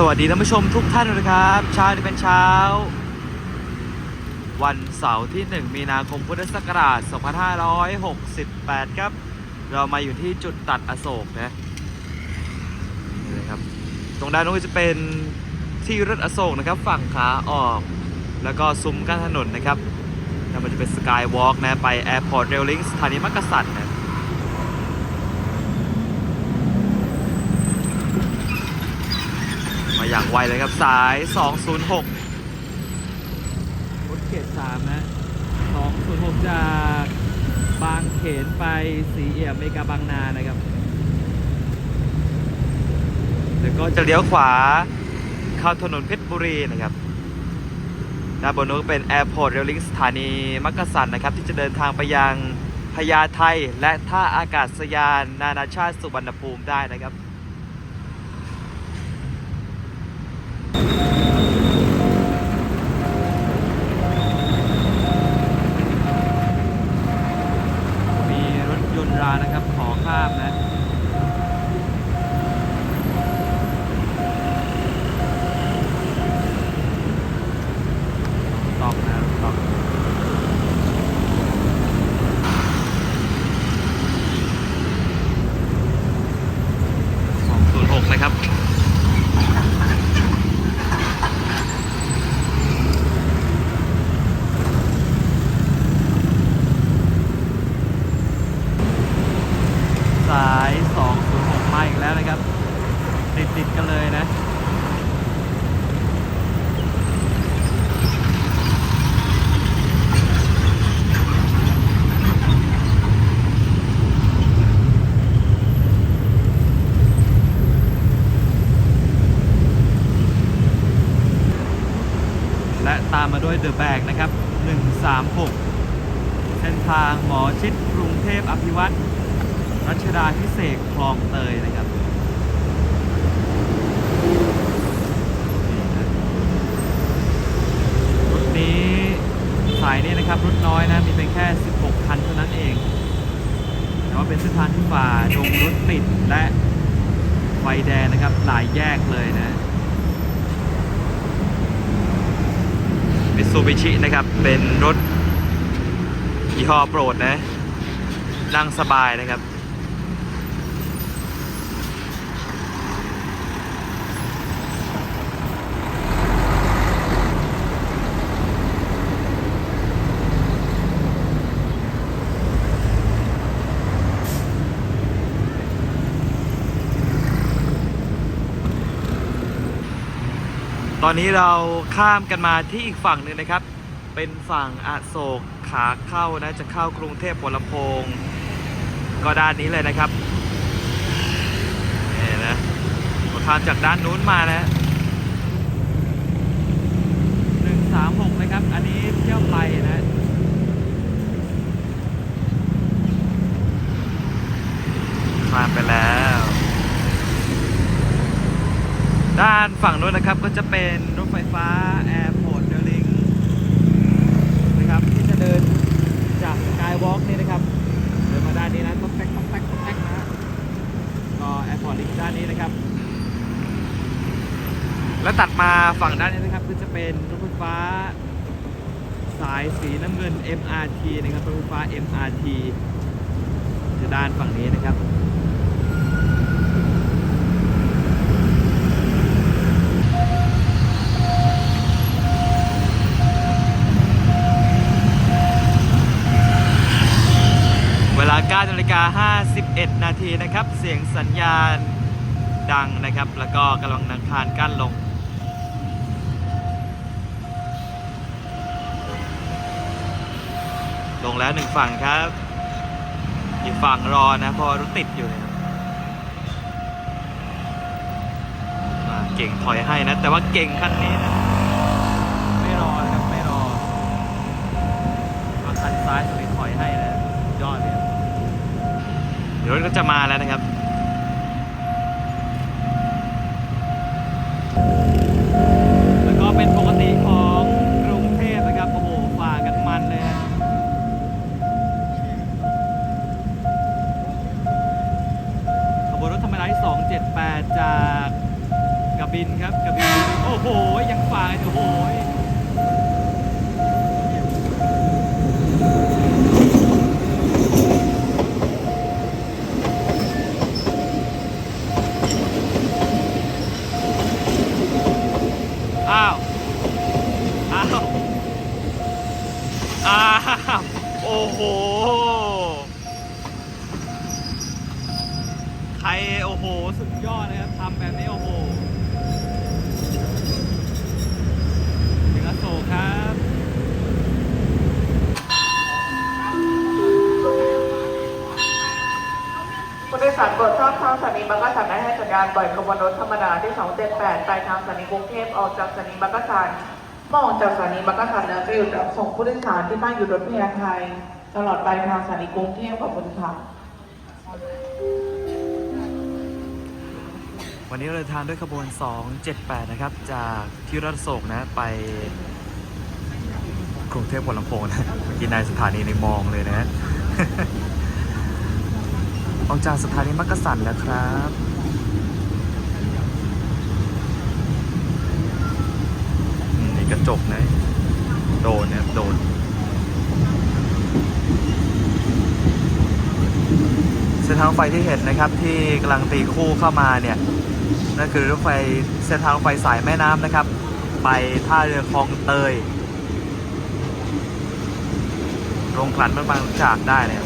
สวัสดีท่านผู้ชมทุกท่านนะครับ เช้านี้เป็นเช้า วันเสาร์ที่ 1 มีนาคมพุทธศักราช 2568 ครับ เรามาอยู่ที่จุดตัดอโศกนะนี่เลยครับ ตรงด้านนู้นจะเป็นที่รถอโศกนะครับ ฝั่งขาออก แล้วก็ซุ้มกั้นถนนนะครับแล้วมันจะเป็นสกายวอล์กนะ ไปแอร์พอร์ตเรลลิงสถานีมักกะสันนะ มา อย่างไวเลยครับ สาย 206รถเขต3นะ206 จากบางเขนไปสีเอี่ยมเมกาบางนานะครับแล้วก็จะเลี้ยวขวาเข้าถนนเพชรบุรีนะครับด้านบนนู้นเป็นแอร์พอร์ตเรลลิงสถานีมักกะสันนะครับ ที่จะเดินทางไปยังพญาไทและท่าอากาศยานนานาชาติสุวรรณภูมิได้นะครับ มีรถยนต์รานะครับ ขอข้ามนะ ตอกนะตอกสองศูนย์หกนะครับ สาย 206 มาอีกแล้วนะครับ ติดติดๆกันเลยนะ และตามมาด้วยเดอะแบกนะครับ 136 เส้นทางหมอชิดกรุงเทพอภิวัตร รัชดาพิเศษคลองเตยนะครับนี่นะรถนี้สายนี้นะครับรถน้อยนะมีเพียงแค่ 16 คันเท่านั้นเอง แต่ว่าเป็นเส้นทางที่ฝ่าดงรถติดและไฟแดงนะครับหลายแยกเลยนะมิซูบิชินะครับ เป็นรถยี่ห้อโปรดนะ นั่งสบายนะครับ ตอนนี้เราข้ามกันมาที่อีกฝั่งหนึ่งนะครับ เป็นฝั่งอโศกขาเข้านะจะเข้ากรุงเทพหัวลำโพง ก็ด้านนี้เลยนะครับนี่นะเราข้ามจากด้านนู้นมานะหนึ่งสามหกนะครับ อันนี้เที่ยวไปนะข้ามไปแล้ว ด้านฝั่งนู้นนะครับก็จะเป็นรถไฟฟ้าแอร์พอร์ตเดลิงนะครับที่จะเดินจากสกายวอล์กนี่นะครับ เดินมาด้านนี้นะต้องแท็กต้องแท็กต้องแท็กนะก็แอร์พอร์ตลิงด้านนี้นะครับ แล้วตัดมาฝั่งด้านนี้นะครับก็จะเป็นรถไฟฟ้าสายสีน้ำเงิน MRT นะครับรถไฟฟ้า MRT จะด้านฝั่งนี้นะครับ 9นาฬิกา51 นาทีนะครับ เสียงสัญญาณดังนะครับ แล้วก็กำลังนังคานกั้นลง ลงแล้วหนึ่งฝั่งครับ อีกฝั่งรอนะพราะรถติดอยู่นะครับอ่าเก่งถอยให้นะ แต่ว่าเก่งคันนี้นะไม่รอนะครับ ไม่รอคันซ้ายสุด รถก็จะมาแล้วนะครับแล้วก็เป็นปกติของกรุงเทพนะครับโอ้โหฝ่ากันมันเลยฮะขบวนรถธรรมดาที่278จากกระบี่บินครับกระบิน โอ้โห ยังฝ่าโอ้โห อ้าว อ้าว อ้าว โอ้โห ใครโอ้โห สุดยอดเลยครับทำแบบนี้ โอ้โหถึงอโศกครับผู้โดยสารโปรดทราบทางสถานีบางกะสันได้ให้สัญญาณปล่อยขบวนรถธรรมดาที่ 278ปลายทางสถานีกรุงเทพออกจากสถานีบางกะสันเมื่อออกจากสถานีบางกะสันแล้วจะหยุดรับส่งผู้โดยสารที่บ้านอยู่รถพยาไทย ตลอดปลายทางสถานีกรุงเทพขอบคุณค่ะ วันนี้เราเดินทางด้วยขบวน 278 นะครับ จากที่รัฐโศกนะไปกรุงเทพหัวลำโพงนะเมื่อกี้นายสถานีในมองเลยนะออกจากสถานีมักกะสันแล้วครับนี่กระจกนะ โดนนะโดน ส้นทางไฟที่เห็นนะครับที่กำลังตีคู่เข้ามาเนี่ยนั่นคือรถไฟเส้นทางไฟสายแม่น้ำนะครับ ไปท่าเรือคลองเตยโรงกลั่นบานบางจากได้เนี่ย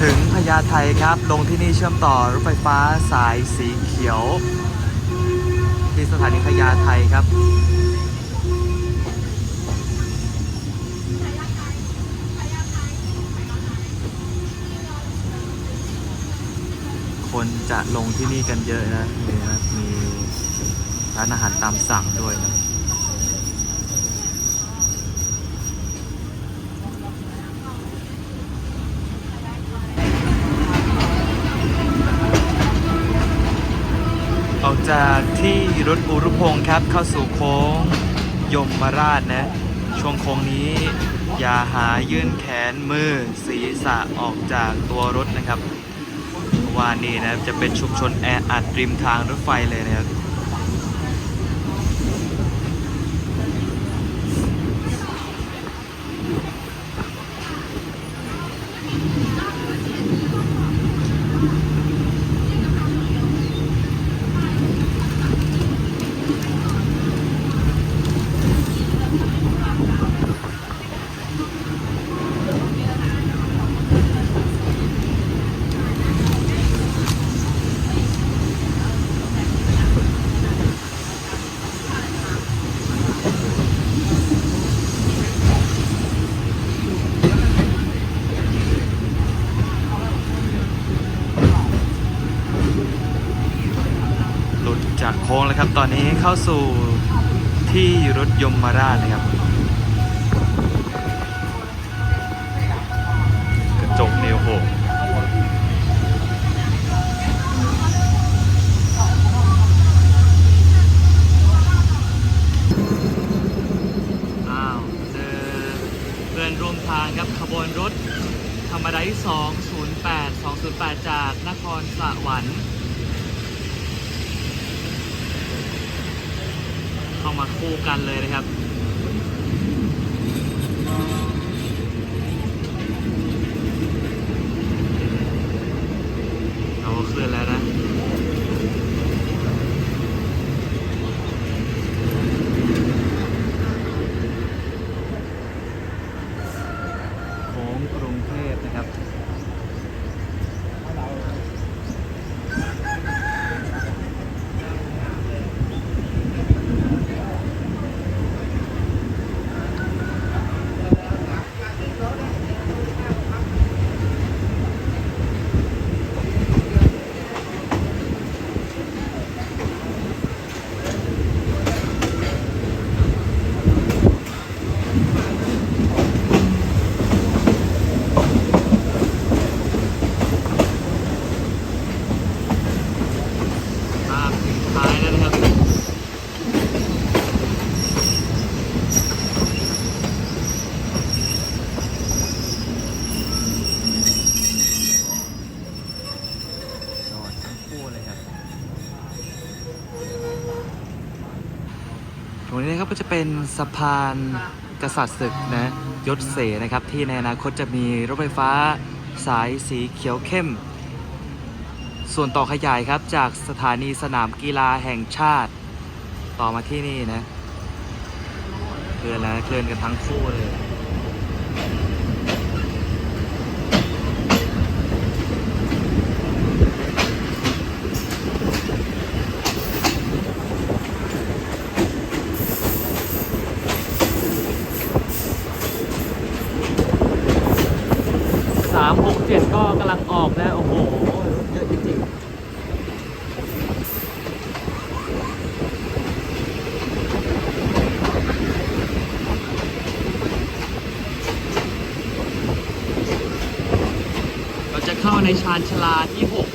ถึงพญาไทครับ ลงที่นี่เชื่อมต่อรถไฟฟ้าสายสีเขียว สถานีพญาไทครับคนจะลงที่นี่กันเยอะนะมีนะมีร้านอาหารตามสั่งด้วยนะ ออกจาก ที่รถอุรุพงศ์ครับ เข้าสู่โค้งยมราชนะ ช่วงโค้งนี้ อย่าหายื่นแขนมือศีรษะออกจากตัวรถนะครับเพราะว่านี่นะจะเป็นชุมชนแออัดริมทางรถไฟเลยนะครับ หลุดจากโค้งแล้วครับ ต อนนี้เข้าสู่ที่รถยมมาราชนะครับ คู่กันเลยนะครับ เราก็เคลื่อนแล้วนะ โค้งกรุงเทพนะครับ เป็นสะพานกษัตริย์ศึกนะยศเสนะครับ ที่ในอนาคตจะมีรถไฟฟ้าสายสีเขียวเข้ม ส่วนต่อขยายครับจากสถานีสนามกีฬาแห่งชาติ ต่อมาที่นี่นะเคลื่อนแล้วเคลื่อนกันทั้งคู่เลย สามหกเจ็ดก็กำลังออกนะ โอ้โห เยอะจริงๆเราจะเข้า ในชานชลาที่ 6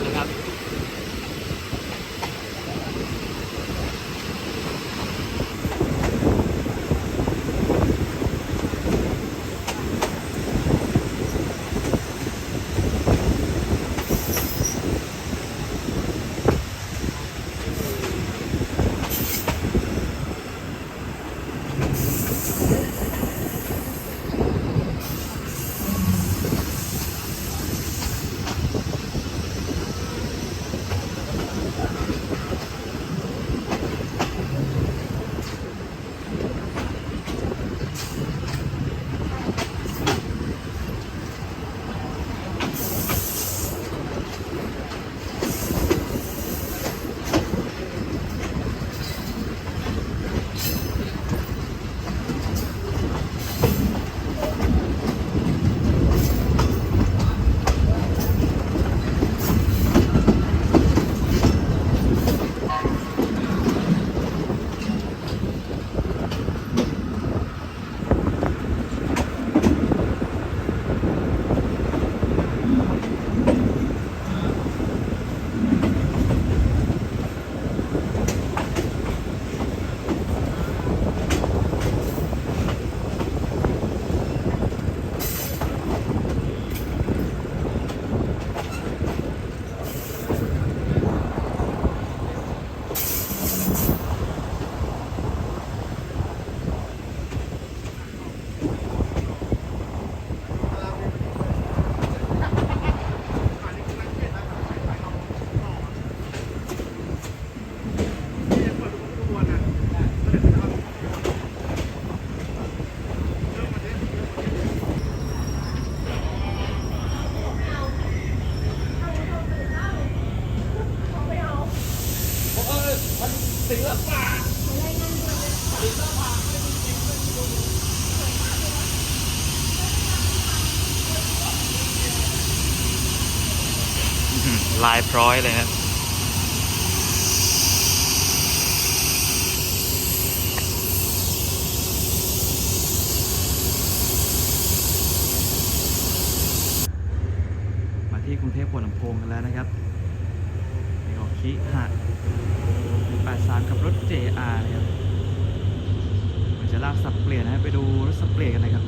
ลายพร้อยเลยฮะมาที่กรุงเทพหัวลำโพงกันแล้วนะครับนี่ก็คิหะ83 กับรถ JR นะครับมันจะลากสับเปลี่ยนนะฮะไปดูรถสับเปลี่ยนกันนะครับ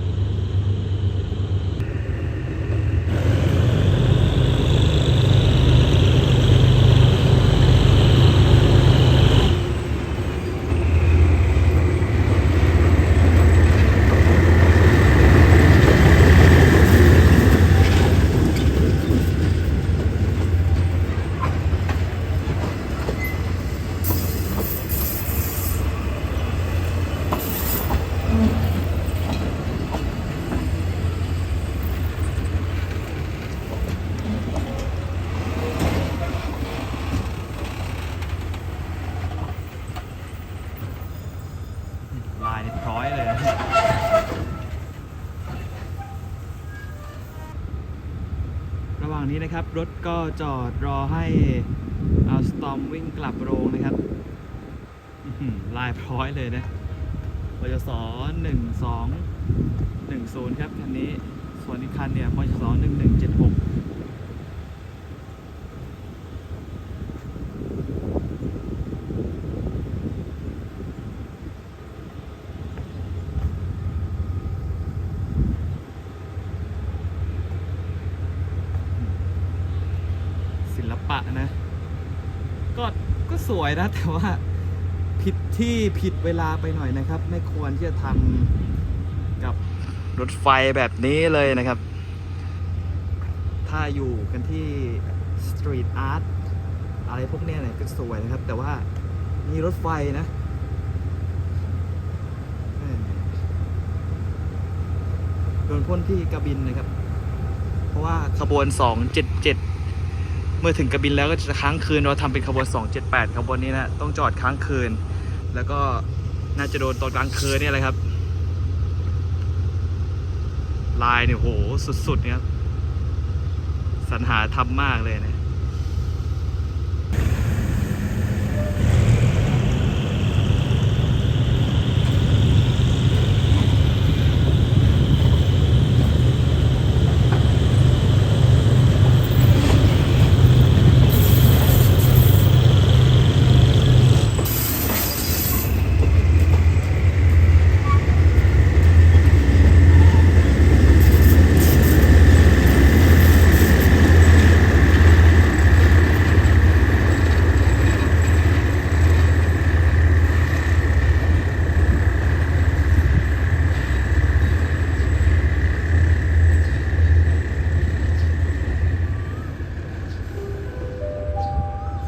ลายนี่พร้อยเลยนะระหว่าง นะครับ รถก็จอดรอให้เอาสตอมวิ่งกลับโรงนะครับลายพร้อยเลยนะปจสหนึ่งสองหนึ่งศูนย์ครับคันนี้ ส่วนอีกคันเนี่ยปจสหนึ่งหนึ่งเจ็ดหก ศิลปนะก็ก็สวยนะ แต่ว่าผิดที่ผิดเวลาไปหน่อยนะครับ ไม่ควรที่จะทำกับรถไฟแบบนี้เลยนะครับ ถ้าอยู่กันที่สตรีทอาร์ตอะไรพวกเนี้ยเนี่ยก็สวยนะครับ แต่ว่ามีรถไฟนะเออโดนพ่นที่กระบินนะครับ เพราะว่าขบวน 277 เมื่อถึงกระบินแล้วก็จะค้างคืนเราทำเป็นขบวน 278 ขบวนนี้นะต้องจอดค้างคืน แล้วก็น่าจะโดนตอนกลางคืนนี่แหละครับ ลายเนี่ยโหสุดๆเนี่ยครับสรรหาทำมากเลยนะ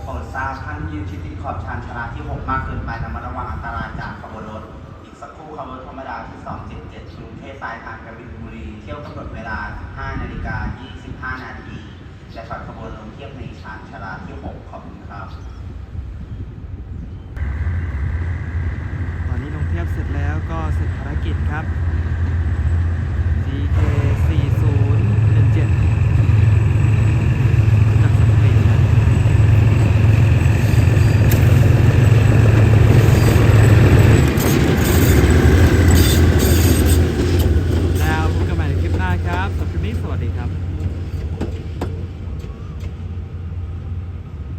โปรดทราบท่านยืนชิดติดขอบชานชาลาที่ 6 มากเกินไประมัดระวังอันตรายจากขบวนรถ อีกสักครู่ขบวนธรรมดาที่ 277กรุงเทพปลายทางกบินบุรี เที่ยวกำหนดเวลา 5นาฬิกา25 นาทีและถอดขบวนลงเทียบในชานชาลาที่ 6 ขอบคุณครับ ตอนนี้ลงเทียบเสร็จแล้วก็เสร็จภารกิจครับ GK